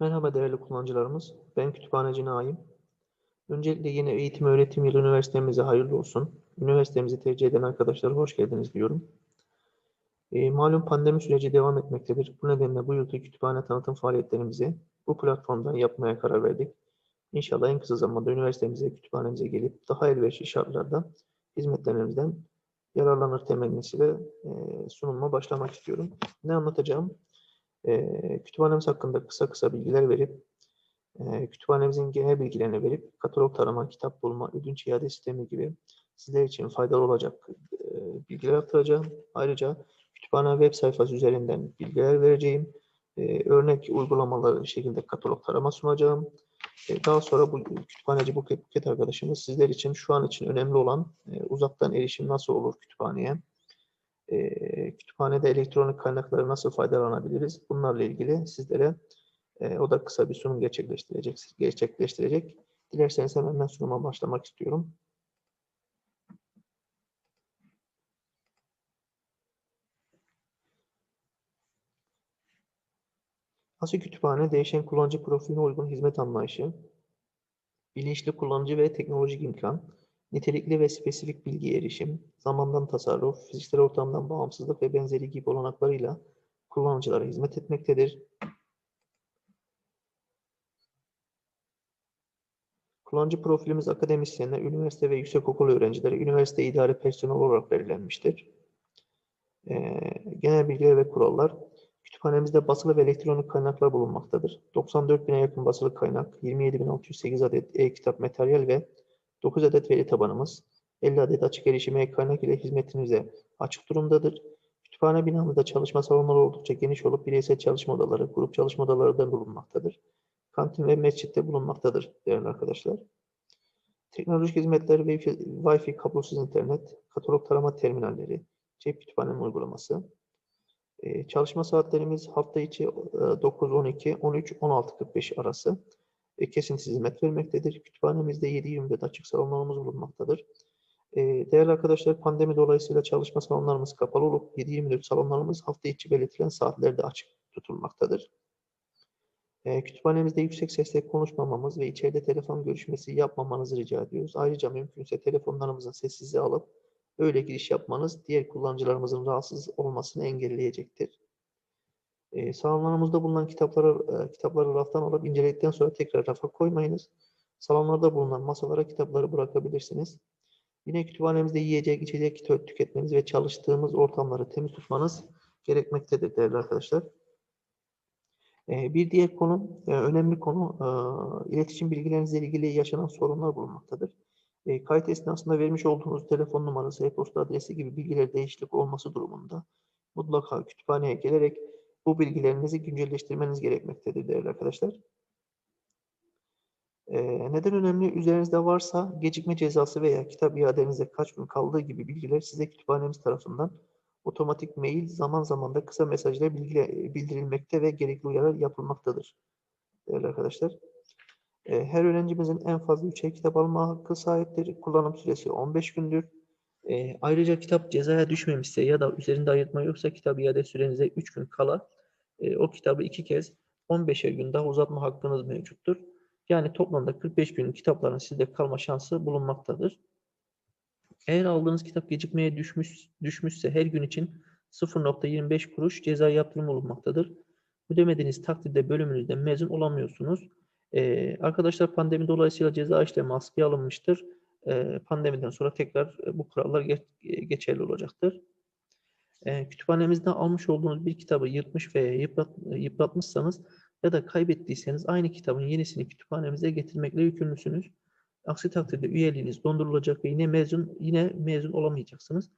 Merhaba değerli kullanıcılarımız. Ben Kütüphaneci Naim. Öncelikle yeni eğitim öğretim yılı üniversitemize hayırlı olsun. Üniversitemizi tercih eden arkadaşlara hoş geldiniz diyorum. E, malum pandemi süreci devam etmektedir. Bu nedenle bu yılki kütüphane tanıtım faaliyetlerimizi bu platformdan yapmaya karar verdik. İnşallah en kısa zamanda üniversitemize, kütüphanemize gelip daha elverişli şartlarda hizmetlerimizden yararlanır temennisiyle e, sunumuma başlamak istiyorum. Ne anlatacağım? E, kütüphanemiz hakkında kısa kısa bilgiler verip, e, kütüphanemizin genel bilgilerini verip, katalog tarama, kitap bulma, ödünç iade sistemi gibi sizler için faydalı olacak e, bilgiler aktaracağım. Ayrıca kütüphane web sayfası üzerinden bilgiler vereceğim. E, örnek uygulamaları şekilde katalog tarama sunacağım. E, daha sonra bu kütüphaneci Buket, Buket arkadaşımız sizler için şu an için önemli olan e, uzaktan erişim nasıl olur kütüphaneye? E, kütüphanede elektronik kaynakları nasıl faydalanabiliriz? Bunlarla ilgili sizlere e, o da kısa bir sunum gerçekleştirecek. gerçekleştirecek. Dilerseniz hemen ben sunuma başlamak istiyorum. Asıl kütüphane değişen kullanıcı profiline uygun hizmet anlayışı, bilinçli kullanıcı ve teknolojik imkan, nitelikli ve spesifik bilgi erişim, zamandan tasarruf, fiziksel ortamdan bağımsızlık ve benzeri gibi olanaklarıyla kullanıcılara hizmet etmektedir. Kullanıcı profilimiz akademisyenler, üniversite ve yüksekokul öğrencileri, üniversite idare personel olarak belirlenmiştir. Ee, genel bilgiler ve kurallar. Kütüphanemizde basılı ve elektronik kaynaklar bulunmaktadır. 94 bine yakın basılı kaynak, 27.608 adet e-kitap materyal ve 9 adet veri tabanımız, 50 adet açık erişime kaynak ile hizmetinize açık durumdadır. Kütüphane binamızda çalışma salonları oldukça geniş olup bireysel çalışma odaları, grup çalışma odaları da bulunmaktadır. Kantin ve mescitte bulunmaktadır değerli arkadaşlar. Teknolojik hizmetler, Wi-Fi, kablosuz internet, katalog tarama terminalleri, cep kütüphanenin uygulaması. Ee, çalışma saatlerimiz hafta içi 9-12, 13-16.45 arası e, kesintisiz hizmet vermektedir. Kütüphanemizde 7-24 açık salonlarımız bulunmaktadır. E, değerli arkadaşlar pandemi dolayısıyla çalışma salonlarımız kapalı olup 7-24 salonlarımız hafta içi belirtilen saatlerde açık tutulmaktadır. E, kütüphanemizde yüksek sesle konuşmamamız ve içeride telefon görüşmesi yapmamanızı rica ediyoruz. Ayrıca mümkünse telefonlarımızın sessizliğe alıp öyle giriş yapmanız diğer kullanıcılarımızın rahatsız olmasını engelleyecektir. E, salonlarımızda bulunan kitapları, e, kitapları raftan alıp inceledikten sonra tekrar rafa koymayınız. Salonlarda bulunan masalara kitapları bırakabilirsiniz. Yine kütüphanemizde yiyecek, içecek tüketmeniz ve çalıştığımız ortamları temiz tutmanız gerekmektedir değerli arkadaşlar. E, bir diğer konu, e, önemli konu, e, iletişim bilgilerinizle ilgili yaşanan sorunlar bulunmaktadır. E, kayıt esnasında vermiş olduğunuz telefon numarası, e-posta adresi gibi bilgiler değişiklik olması durumunda mutlaka kütüphaneye gelerek bu bilgilerinizi güncelleştirmeniz gerekmektedir değerli arkadaşlar. Ee, neden önemli? Üzerinizde varsa gecikme cezası veya kitap iadenize kaç gün kaldığı gibi bilgiler size kütüphanemiz tarafından otomatik mail zaman zaman da kısa mesajla bildirilmekte ve gerekli uyarılar yapılmaktadır. Değerli arkadaşlar. Ee, her öğrencimizin en fazla 3 kitap alma hakkı sahiptir. Kullanım süresi 15 gündür. E, ayrıca kitap cezaya düşmemişse ya da üzerinde ayırtma yoksa kitap iade sürenize 3 gün kala e, o kitabı iki kez 15'er gün daha uzatma hakkınız mevcuttur. Yani toplamda 45 gün kitapların sizde kalma şansı bulunmaktadır. Eğer aldığınız kitap gecikmeye düşmüş, düşmüşse her gün için 0.25 kuruş ceza yaptırımı bulunmaktadır. Ödemediğiniz takdirde bölümünüzden mezun olamıyorsunuz. Ee, arkadaşlar pandemi dolayısıyla ceza işlemi askıya alınmıştır. Ee, pandemiden sonra tekrar bu kurallar geç, geçerli olacaktır. E, kütüphanemizden almış olduğunuz bir kitabı yırtmış veya yıprat, yıpratmışsanız ya da kaybettiyseniz aynı kitabın yenisini kütüphanemize getirmekle yükümlüsünüz. Aksi takdirde üyeliğiniz dondurulacak ve yine mezun yine mezun olamayacaksınız.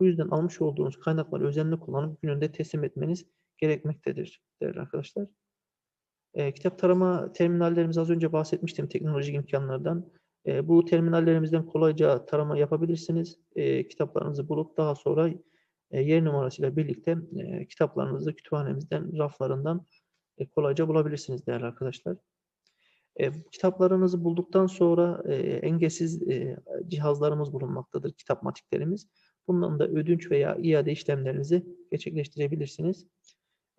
Bu yüzden almış olduğunuz kaynakları özenli kullanıp gününde teslim etmeniz gerekmektedir değerli arkadaşlar. E, kitap tarama terminallerimiz az önce bahsetmiştim teknolojik imkanlardan. E, bu terminallerimizden kolayca tarama yapabilirsiniz. E, kitaplarınızı bulup daha sonra e, yer numarasıyla birlikte e, kitaplarınızı kütüphanemizden, raflarından e, kolayca bulabilirsiniz değerli arkadaşlar. kitaplarınızı bulduktan sonra engelsiz cihazlarımız bulunmaktadır, kitapmatiklerimiz. Bundan da ödünç veya iade işlemlerinizi gerçekleştirebilirsiniz.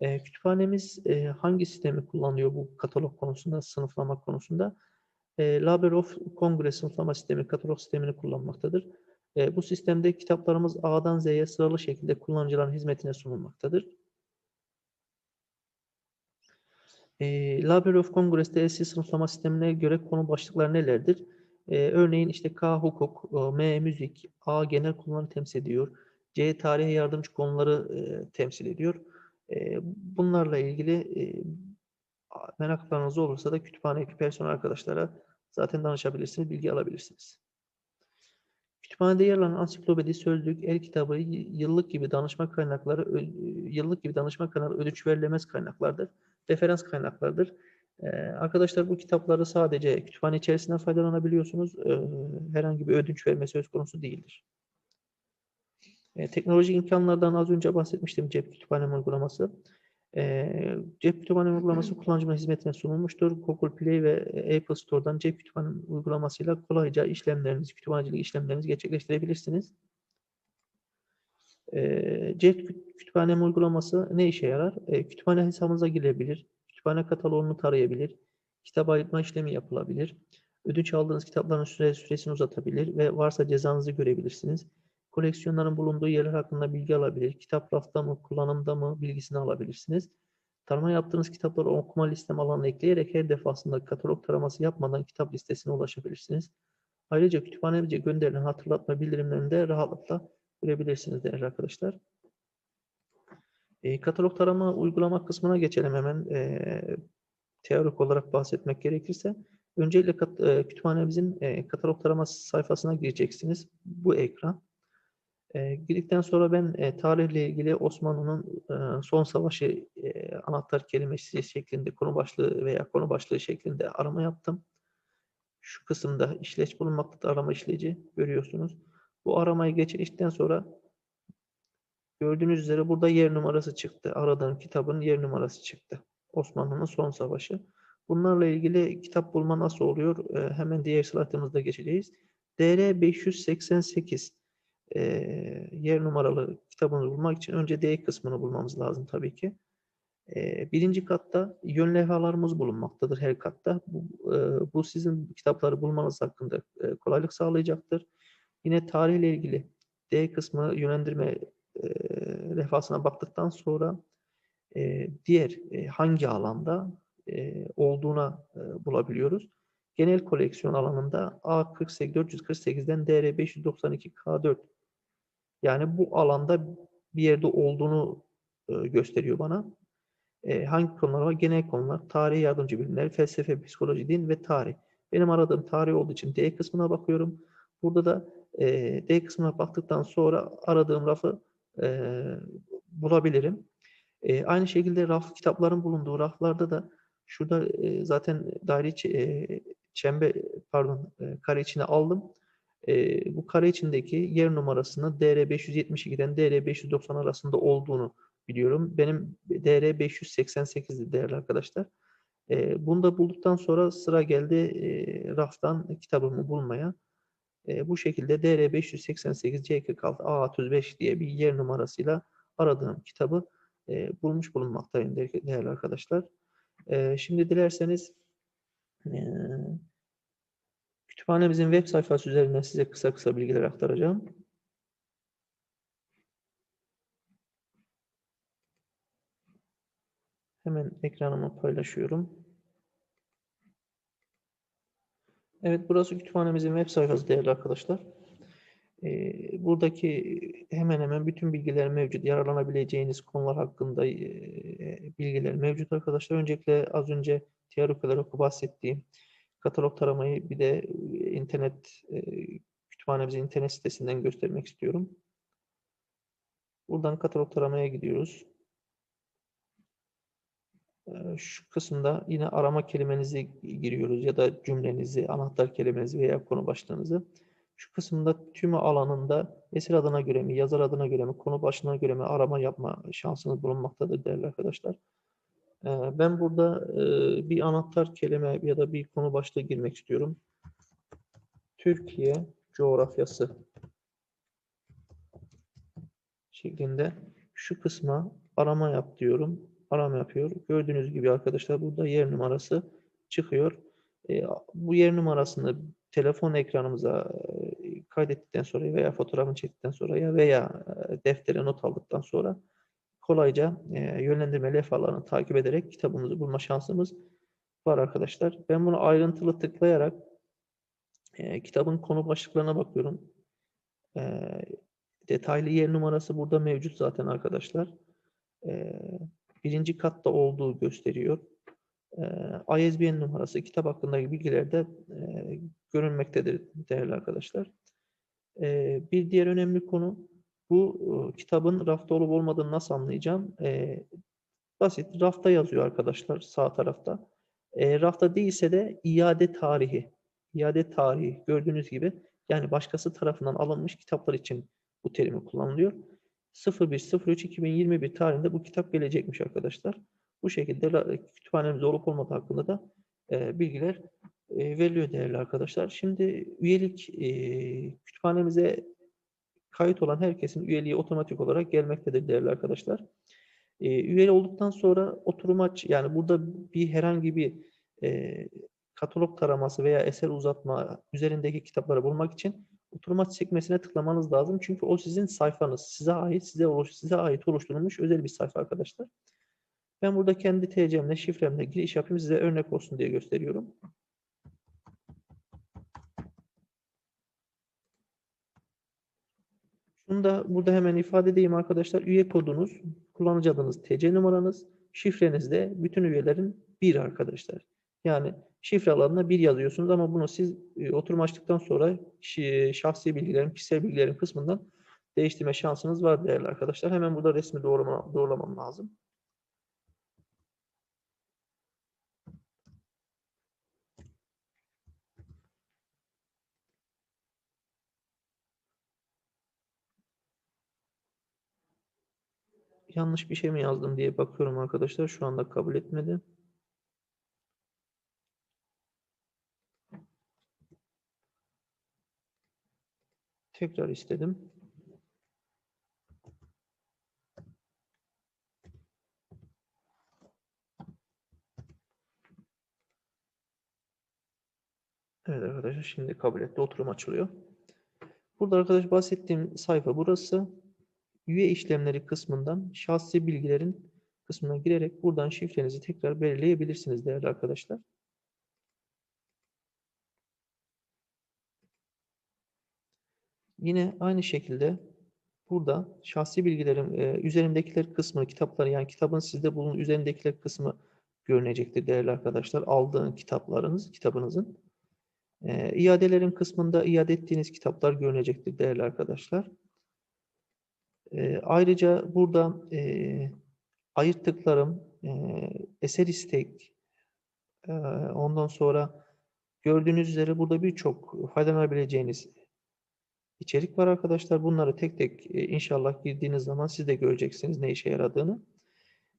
Kütüphanemiz hangi sistemi kullanıyor bu katalog konusunda, sınıflama konusunda? Library of Congress sınıflama sistemi, katalog sistemini kullanmaktadır. E, bu sistemde kitaplarımız A'dan Z'ye sıralı şekilde kullanıcıların hizmetine sunulmaktadır. E, Library of Congress'te ESI sınıflama sistemine göre konu başlıkları nelerdir? E, örneğin işte K hukuk, e, M müzik, A genel konuları temsil ediyor. C tarihe yardımcı konuları e, temsil ediyor. E, bunlarla ilgili e, meraklarınız olursa da kütüphanedeki personel arkadaşlara zaten danışabilirsiniz, bilgi alabilirsiniz. Kütüphanede yer alan ansiklopedi, sözlük, el kitabı, yıllık gibi danışma kaynakları, yıllık gibi danışma kaynakları ödünç verilemez kaynaklardır. Referans kaynaklardır. Ee, arkadaşlar bu kitapları sadece kütüphane içerisinden faydalanabiliyorsunuz. Ee, herhangi bir ödünç verme söz konusu değildir. Ee, teknolojik imkanlardan az önce bahsetmiştim cep kütüphane uygulaması. Ee, cep kütüphane uygulaması kullanıcının hizmetine sunulmuştur. Google Play ve Apple Store'dan cep kütüphane uygulamasıyla kolayca işlemlerinizi, kütüphanecilik işlemlerinizi gerçekleştirebilirsiniz. Ee, cep kü- kütüphane uygulaması ne işe yarar? Ee, kütüphane hesabınıza girebilir, kütüphane kataloğunu tarayabilir, kitap ayırtma işlemi yapılabilir, ödünç aldığınız kitapların süre, süresini uzatabilir ve varsa cezanızı görebilirsiniz. Koleksiyonların bulunduğu yerler hakkında bilgi alabilir, kitap rafta mı, kullanımda mı bilgisini alabilirsiniz. Tarama yaptığınız kitapları okuma listem alanına ekleyerek her defasında katalog taraması yapmadan kitap listesine ulaşabilirsiniz. Ayrıca kütüphanemize gönderilen hatırlatma bildirimlerini de rahatlıkla görebilirsiniz değerli arkadaşlar. E, katalog tarama uygulama kısmına geçelim hemen. E, teorik olarak bahsetmek gerekirse. Öncelikle kat, e, kütüphanemizin e, katalog tarama sayfasına gireceksiniz. Bu ekran. E, girdikten sonra ben e, tarihle ilgili Osmanlı'nın e, son savaşı e, anahtar kelimesi şeklinde konu başlığı veya konu başlığı şeklinde arama yaptım. Şu kısımda işleç bulunmaktadır arama işleci görüyorsunuz. Bu aramayı geçirdikten sonra gördüğünüz üzere burada yer numarası çıktı. Aradığım kitabın yer numarası çıktı. Osmanlı'nın son savaşı. Bunlarla ilgili kitap bulma nasıl oluyor? E, hemen diğer slaytımızda geçeceğiz. DR 588 e, yer numaralı kitabını bulmak için önce D kısmını bulmamız lazım tabii ki. E, birinci katta yön levhalarımız bulunmaktadır her katta. Bu, e, bu sizin kitapları bulmanız hakkında e, kolaylık sağlayacaktır. Yine tarihle ilgili D kısmı yönlendirme e, levhasına baktıktan sonra e, diğer e, hangi alanda e, olduğuna e, bulabiliyoruz. Genel koleksiyon alanında A48 448'den DR 592 K4 yani bu alanda bir yerde olduğunu e, gösteriyor bana. E, hangi konular var? Genel konular, tarih yardımcı bilimler, felsefe, psikoloji, din ve tarih. Benim aradığım tarih olduğu için D kısmına bakıyorum. Burada da e, D kısmına baktıktan sonra aradığım rafı bulabilirim. Aynı şekilde raf kitapların bulunduğu raflarda da şurada zaten daire e, çember pardon kare içine aldım. Bu kare içindeki yer numarasının DR 572'den DR 590 arasında olduğunu biliyorum. Benim DR 588'di değerli arkadaşlar. E, bunu da bulduktan sonra sıra geldi raftan kitabımı bulmaya. Bu şekilde DR 588 C46 A35 diye bir yer numarasıyla aradığım kitabı bulmuş bulunmaktayım değerli arkadaşlar. Şimdi dilerseniz kütüphanemizin web sayfası üzerinden size kısa kısa bilgiler aktaracağım. Hemen ekranımı paylaşıyorum. Evet, burası kütüphanemizin web sayfası değerli arkadaşlar. Ee, buradaki hemen hemen bütün bilgiler mevcut. Yararlanabileceğiniz konular hakkında e, bilgiler mevcut arkadaşlar. Öncelikle az önce teorik olarak bahsettiğim katalog taramayı bir de internet e, kütüphanemizin internet sitesinden göstermek istiyorum. Buradan katalog taramaya gidiyoruz. Şu kısımda yine arama kelimenizi giriyoruz ya da cümlenizi, anahtar kelimenizi veya konu başlığınızı. Şu kısımda tümü alanında eser adına göre mi, yazar adına göre mi, konu başlığına göre mi arama yapma şansınız bulunmaktadır değerli arkadaşlar. Ee, Ben burada e, bir anahtar kelime ya da bir konu başlığı girmek istiyorum. Türkiye coğrafyası şeklinde şu kısma arama yap diyorum. arama yapıyor. Gördüğünüz gibi arkadaşlar burada yer numarası çıkıyor. E, bu yer numarasını telefon ekranımıza e, kaydettikten sonra veya fotoğrafını çektikten sonra ya veya e, deftere not aldıktan sonra kolayca e, yönlendirme levhalarını takip ederek kitabımızı bulma şansımız var arkadaşlar. Ben bunu ayrıntılı tıklayarak e, kitabın konu başlıklarına bakıyorum. E, detaylı yer numarası burada mevcut zaten arkadaşlar. E, birinci katta olduğu gösteriyor. E, ISBN numarası kitap hakkındaki bilgilerde e, görünmektedir değerli arkadaşlar. E, bir diğer önemli konu bu e, kitabın rafta olup olmadığını nasıl anlayacağım? E, basit. Rafta yazıyor arkadaşlar sağ tarafta. E, rafta değilse de iade tarihi. İade tarihi gördüğünüz gibi yani başkası tarafından alınmış kitaplar için bu terimi kullanılıyor. 01.03.2021 tarihinde bu kitap gelecekmiş arkadaşlar. Bu şekilde kütüphanemizde olup olmadığı hakkında da e, bilgiler e, veriliyor değerli arkadaşlar. Şimdi üyelik e, kütüphanemize kayıt olan herkesin üyeliği otomatik olarak gelmektedir değerli arkadaşlar. E, üyeli olduktan sonra oturum aç yani burada bir herhangi bir e, katalog taraması veya eser uzatma üzerindeki kitapları bulmak için oturum aç sekmesine tıklamanız lazım. Çünkü o sizin sayfanız. Size ait, size, oluş, size ait oluşturulmuş özel bir sayfa arkadaşlar. Ben burada kendi TC'mle, şifremle giriş yapayım. Size örnek olsun diye gösteriyorum. Şunu da burada hemen ifade edeyim arkadaşlar. Üye kodunuz, kullanıcı adınız, TC numaranız, şifreniz de bütün üyelerin bir arkadaşlar. Yani şifre alanına bir yazıyorsunuz ama bunu siz e, oturum açtıktan sonra şahsi bilgilerin, kişisel bilgilerin kısmından değiştirme şansınız var değerli arkadaşlar. Hemen burada resmi doğrulama, doğrulamam lazım. Yanlış bir şey mi yazdım diye bakıyorum arkadaşlar. Şu anda kabul etmedi. Tekrar istedim. Evet arkadaşlar şimdi kabul etti. Oturum açılıyor. Burada arkadaş bahsettiğim sayfa burası üye işlemleri kısmından şahsi bilgilerin kısmına girerek buradan şifrenizi tekrar belirleyebilirsiniz değerli arkadaşlar. Yine aynı şekilde burada şahsi bilgilerin e, üzerindekiler kısmı, kitapları yani kitabın sizde bulunan üzerindekiler kısmı görünecektir değerli arkadaşlar. Aldığın kitaplarınız, kitabınızın. E, iadelerin kısmında iade ettiğiniz kitaplar görünecektir değerli arkadaşlar. E, ayrıca burada e, ayırttıklarım e, eser istek e, ondan sonra gördüğünüz üzere burada birçok faydalanabileceğiniz içerik var arkadaşlar. Bunları tek tek e, inşallah girdiğiniz zaman siz de göreceksiniz ne işe yaradığını.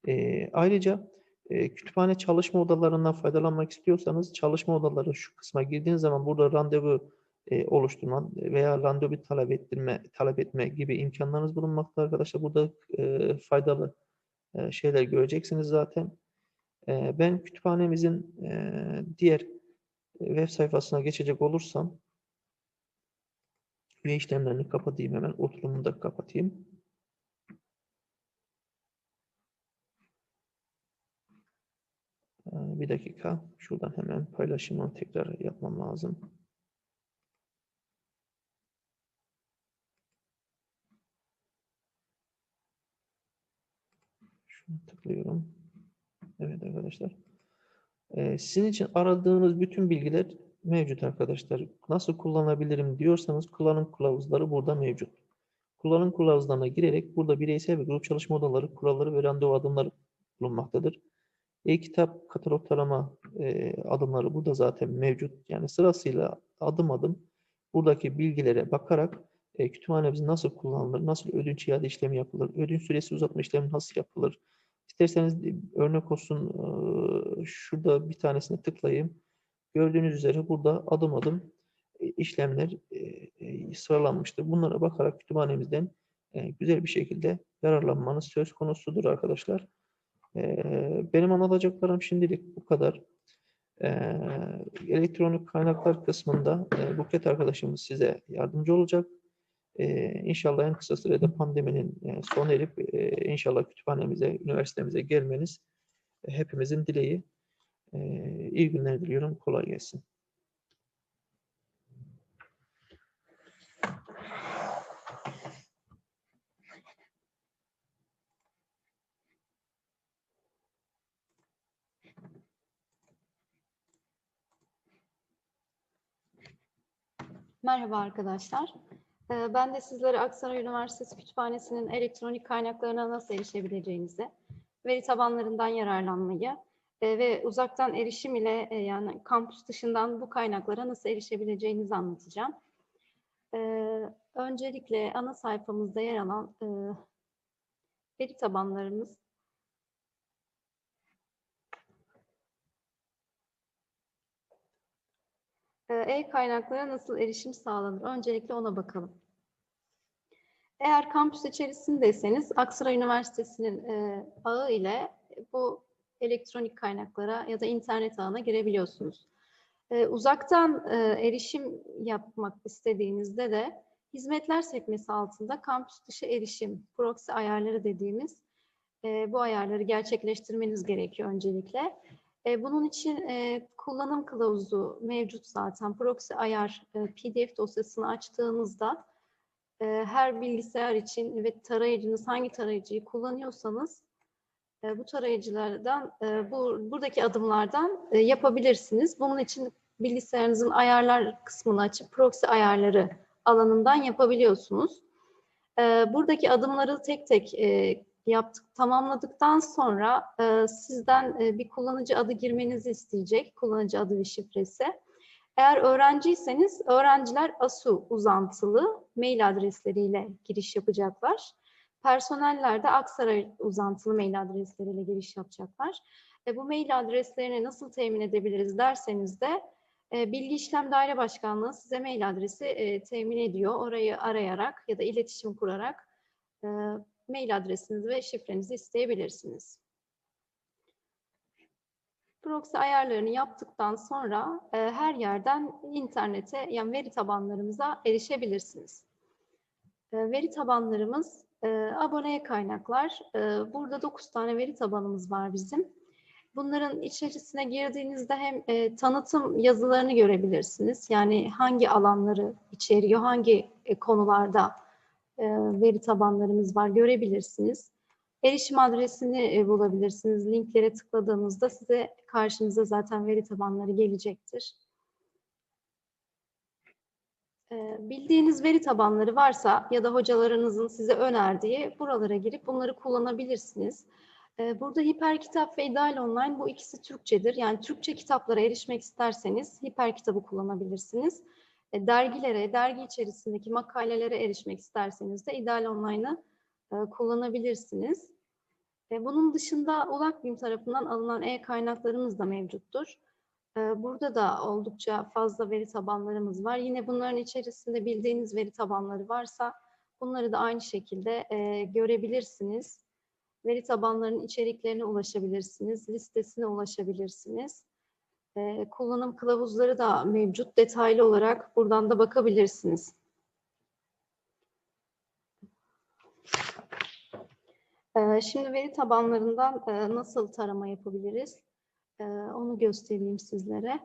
E, ayrıca e, kütüphane çalışma odalarından faydalanmak istiyorsanız çalışma odaları şu kısma girdiğiniz zaman burada randevu e, oluşturma veya randevu talep ettirme, talep etme gibi imkanlarınız bulunmakta arkadaşlar. Burada e, faydalı e, şeyler göreceksiniz zaten. E, ben kütüphanemizin e, diğer web sayfasına geçecek olursam üye işlemlerini kapatayım hemen. Oturumunu da kapatayım. Bir dakika. Şuradan hemen paylaşımını tekrar yapmam lazım. Tıklıyorum. Evet arkadaşlar. Ee, sizin için aradığınız bütün bilgiler mevcut arkadaşlar. Nasıl kullanabilirim diyorsanız kullanım kılavuzları burada mevcut. Kullanım kılavuzlarına girerek burada bireysel ve grup çalışma odaları, kuralları ve randevu adımları bulunmaktadır. E-kitap katalog tarama e, adımları burada zaten mevcut. Yani sırasıyla adım adım buradaki bilgilere bakarak e, kütüphanemiz nasıl kullanılır, nasıl ödünç iade işlemi yapılır, ödünç süresi uzatma işlemi nasıl yapılır, İsterseniz örnek olsun şurada bir tanesine tıklayayım. Gördüğünüz üzere burada adım adım işlemler sıralanmıştır. Bunlara bakarak kütüphanemizden güzel bir şekilde yararlanmanız söz konusudur arkadaşlar. Benim anlatacaklarım şimdilik bu kadar. Elektronik kaynaklar kısmında e, Buket arkadaşımız size yardımcı olacak. Ee, inşallah en kısa sürede pandeminin e, sona erip e, inşallah kütüphanemize, üniversitemize gelmeniz e, hepimizin dileği. E, iyi günler diliyorum. Kolay gelsin. Merhaba arkadaşlar. Ee, Ben de sizlere Aksaray Üniversitesi Kütüphanesi'nin elektronik kaynaklarına nasıl erişebileceğinizi, veri tabanlarından yararlanmayı e, ve uzaktan erişim ile e, yani kampüs dışından bu kaynaklara nasıl erişebileceğinizi anlatacağım. Ee, Öncelikle ana sayfamızda yer alan e, veri tabanlarımız E-kaynaklara nasıl erişim sağlanır? Öncelikle ona bakalım. Eğer kampüs içerisindeyseniz Aksaray Üniversitesi'nin e, ağı ile bu elektronik kaynaklara ya da internet ağına girebiliyorsunuz. E, uzaktan e, erişim yapmak istediğinizde de hizmetler sekmesi altında kampüs dışı erişim, proxy ayarları dediğimiz e, bu ayarları gerçekleştirmeniz gerekiyor öncelikle. E, bunun için e, kullanım kılavuzu mevcut zaten. Proxy ayar e, PDF dosyasını açtığınızda e, her bilgisayar için ve tarayıcınız hangi tarayıcıyı kullanıyorsanız e, bu tarayıcılardan e, bu buradaki adımlardan e, yapabilirsiniz. Bunun için bilgisayarınızın ayarlar kısmını açıp proxy ayarları alanından yapabiliyorsunuz. E, buradaki adımları tek tek e, yaptık, tamamladıktan sonra e, sizden e, bir kullanıcı adı girmenizi isteyecek. Kullanıcı adı ve şifresi. Eğer öğrenciyseniz öğrenciler ASU uzantılı mail adresleriyle giriş yapacaklar. Personeller de Aksaray uzantılı mail adresleriyle giriş yapacaklar. E, bu mail adreslerini nasıl temin edebiliriz derseniz de e, Bilgi İşlem Daire Başkanlığı size mail adresi e, temin ediyor. Orayı arayarak ya da iletişim kurarak e, mail adresinizi ve şifrenizi isteyebilirsiniz. Proxy ayarlarını yaptıktan sonra e, her yerden internete yani veri tabanlarımıza erişebilirsiniz. E, veri tabanlarımız e, aboneye kaynaklar. E, burada 9 tane veri tabanımız var bizim. Bunların içerisine girdiğinizde hem e, tanıtım yazılarını görebilirsiniz. Yani hangi alanları içeriyor, hangi e, konularda veri tabanlarımız var görebilirsiniz. Erişim adresini e, bulabilirsiniz. Linklere tıkladığınızda size karşınıza zaten veri tabanları gelecektir. E, bildiğiniz veri tabanları varsa ya da hocalarınızın size önerdiği buralara girip bunları kullanabilirsiniz. E, burada Hiperkitap ve İdeal Online bu ikisi Türkçedir. Yani Türkçe kitaplara erişmek isterseniz Hiperkitabı kullanabilirsiniz. E, dergilere, dergi içerisindeki makalelere erişmek isterseniz de İdeal Online'ı e, kullanabilirsiniz. E, bunun dışında Ulakbim tarafından alınan e-kaynaklarımız da mevcuttur. Burada da oldukça fazla veri tabanlarımız var. Yine bunların içerisinde bildiğiniz veri tabanları varsa bunları da aynı şekilde görebilirsiniz. Veri tabanlarının içeriklerine ulaşabilirsiniz, listesine ulaşabilirsiniz. E, kullanım kılavuzları da mevcut. Detaylı olarak buradan da bakabilirsiniz. E, şimdi veri tabanlarından e, nasıl tarama yapabiliriz? E, onu göstereyim sizlere.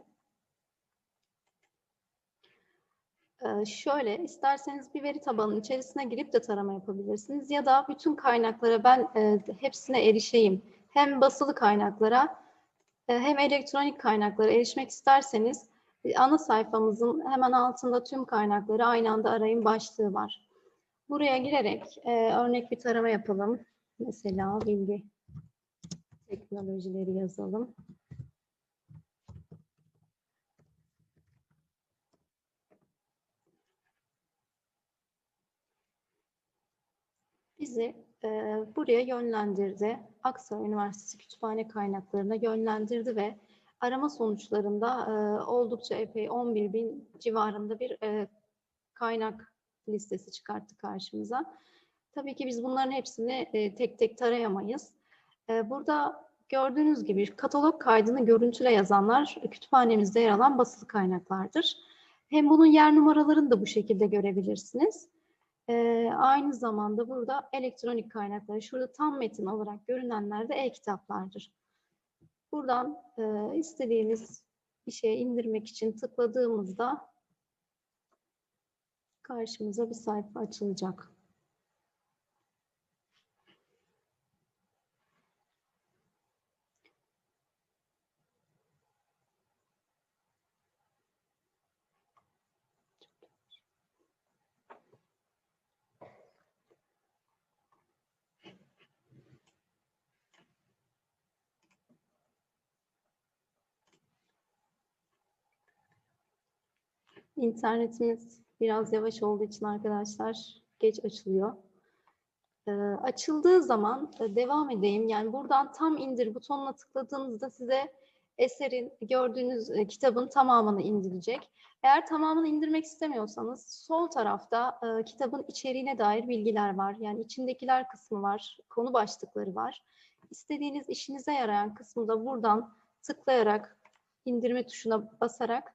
Şöyle, isterseniz bir veri tabanının içerisine girip de tarama yapabilirsiniz. Ya da bütün kaynaklara ben e, hepsine erişeyim. Hem basılı kaynaklara hem elektronik kaynaklara erişmek isterseniz e, ana sayfamızın hemen altında tüm kaynakları aynı anda arayın başlığı var. Buraya girerek e, örnek bir tarama yapalım. Mesela bilgi teknolojileri yazalım. Bizi e, buraya yönlendirdi. Aksaray Üniversitesi Kütüphane kaynaklarına yönlendirdi ve arama sonuçlarında e, oldukça epey 11 bin civarında bir e, kaynak listesi çıkarttı karşımıza. Tabii ki biz bunların hepsini e, tek tek tarayamayız. Ee, Burada gördüğünüz gibi katalog kaydını görüntüle yazanlar kütüphanemizde yer alan basılı kaynaklardır. Hem bunun yer numaralarını da bu şekilde görebilirsiniz. Ee, aynı zamanda burada elektronik kaynakları, şurada tam metin olarak görünenler de e-kitaplardır. Buradan e, istediğimiz bir şey indirmek için tıkladığımızda karşımıza bir sayfa açılacak. İnternetimiz biraz yavaş olduğu için arkadaşlar geç açılıyor. Ee, açıldığı zaman e, devam edeyim. Yani buradan tam indir butonuna tıkladığınızda size eserin gördüğünüz e, kitabın tamamını indirecek. Eğer tamamını indirmek istemiyorsanız sol tarafta e, kitabın içeriğine dair bilgiler var. Yani içindekiler kısmı var, konu başlıkları var. İstediğiniz işinize yarayan kısmı da buradan tıklayarak indirme tuşuna basarak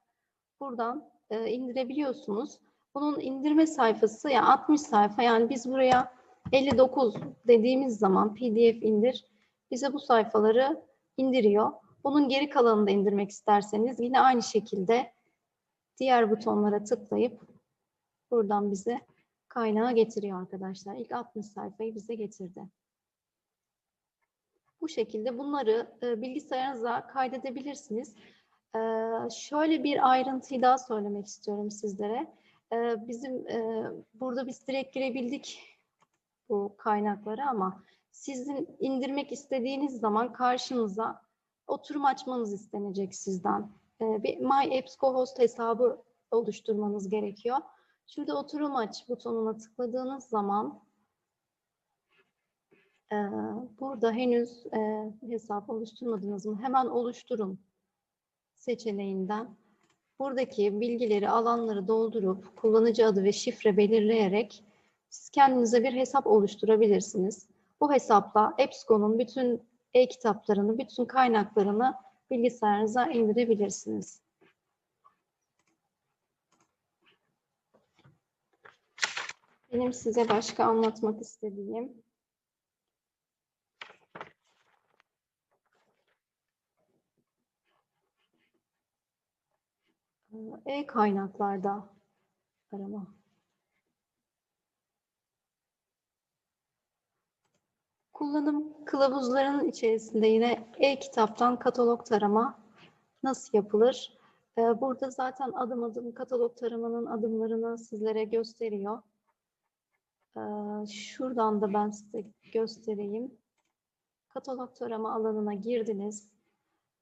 buradan e, indirebiliyorsunuz. Bunun indirme sayfası yani 60 sayfa yani biz buraya 59 dediğimiz zaman PDF indir bize bu sayfaları indiriyor. Bunun geri kalanını da indirmek isterseniz yine aynı şekilde diğer butonlara tıklayıp buradan bize kaynağı getiriyor arkadaşlar. İlk 60 sayfayı bize getirdi. Bu şekilde bunları e, bilgisayarınıza kaydedebilirsiniz. Ee, şöyle bir ayrıntıyı daha söylemek istiyorum sizlere. Ee, bizim e, burada biz direkt girebildik bu kaynakları ama sizin indirmek istediğiniz zaman karşınıza oturum açmanız istenecek sizden. Ee, bir My EBSCO Host hesabı oluşturmanız gerekiyor. Şurada oturum aç butonuna tıkladığınız zaman e, burada henüz e, hesap oluşturmadınız mı? Hemen oluşturun seçeneğinden buradaki bilgileri, alanları doldurup kullanıcı adı ve şifre belirleyerek siz kendinize bir hesap oluşturabilirsiniz. Bu hesapla EBSCO'nun bütün e-kitaplarını, bütün kaynaklarını bilgisayarınıza indirebilirsiniz. Benim size başka anlatmak istediğim e-kaynaklarda arama. Kullanım kılavuzlarının içerisinde yine e-kitaptan katalog tarama nasıl yapılır? Ee, Burada zaten adım adım katalog taramanın adımlarını sizlere gösteriyor. Ee, Şuradan da ben size göstereyim. Katalog tarama alanına girdiniz.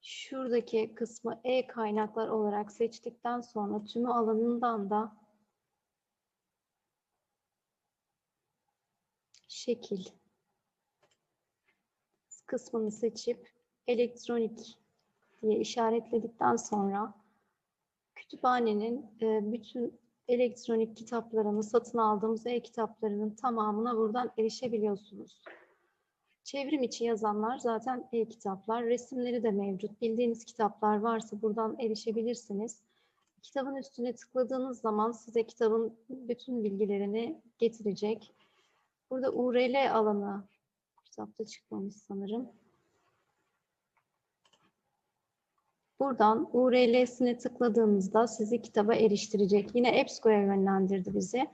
Şuradaki kısmı e-kaynaklar olarak seçtikten sonra tümü alanından da şekil kısmını seçip elektronik diye işaretledikten sonra kütüphanenin e, bütün elektronik kitaplarını satın aldığımız e-kitaplarının tamamına buradan erişebiliyorsunuz. Çevrim içi yazanlar zaten e-kitaplar. Resimleri de mevcut. Bildiğiniz kitaplar varsa buradan erişebilirsiniz. Kitabın üstüne tıkladığınız zaman size kitabın bütün bilgilerini getirecek. Burada URL alanı kitapta çıkmamış sanırım. Buradan URL'sine tıkladığınızda sizi kitaba eriştirecek. Yine EBSCO'ya yönlendirdi bizi.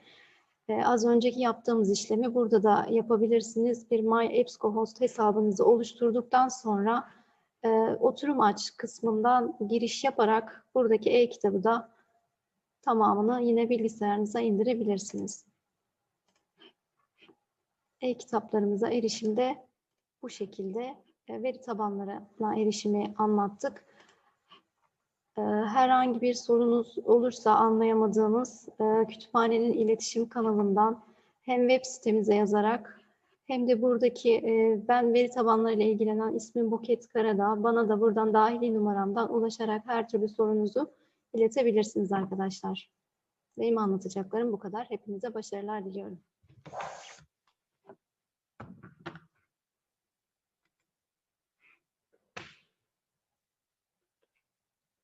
Ee, az önceki yaptığımız işlemi burada da yapabilirsiniz. Bir My EBSCO Host hesabınızı oluşturduktan sonra e, oturum aç kısmından giriş yaparak buradaki e-kitabı da tamamını yine bilgisayarınıza indirebilirsiniz. E-kitaplarımıza erişimde bu şekilde e, veri tabanlarına erişimi anlattık. E, Herhangi bir sorunuz olursa anlayamadığınız e, kütüphanenin iletişim kanalından hem web sitemize yazarak hem de buradaki e, ben veri tabanlarıyla ilgilenen ismim Buket Karadağ. Bana da buradan dahili numaramdan ulaşarak her türlü sorunuzu iletebilirsiniz arkadaşlar. Benim anlatacaklarım bu kadar. Hepinize başarılar diliyorum.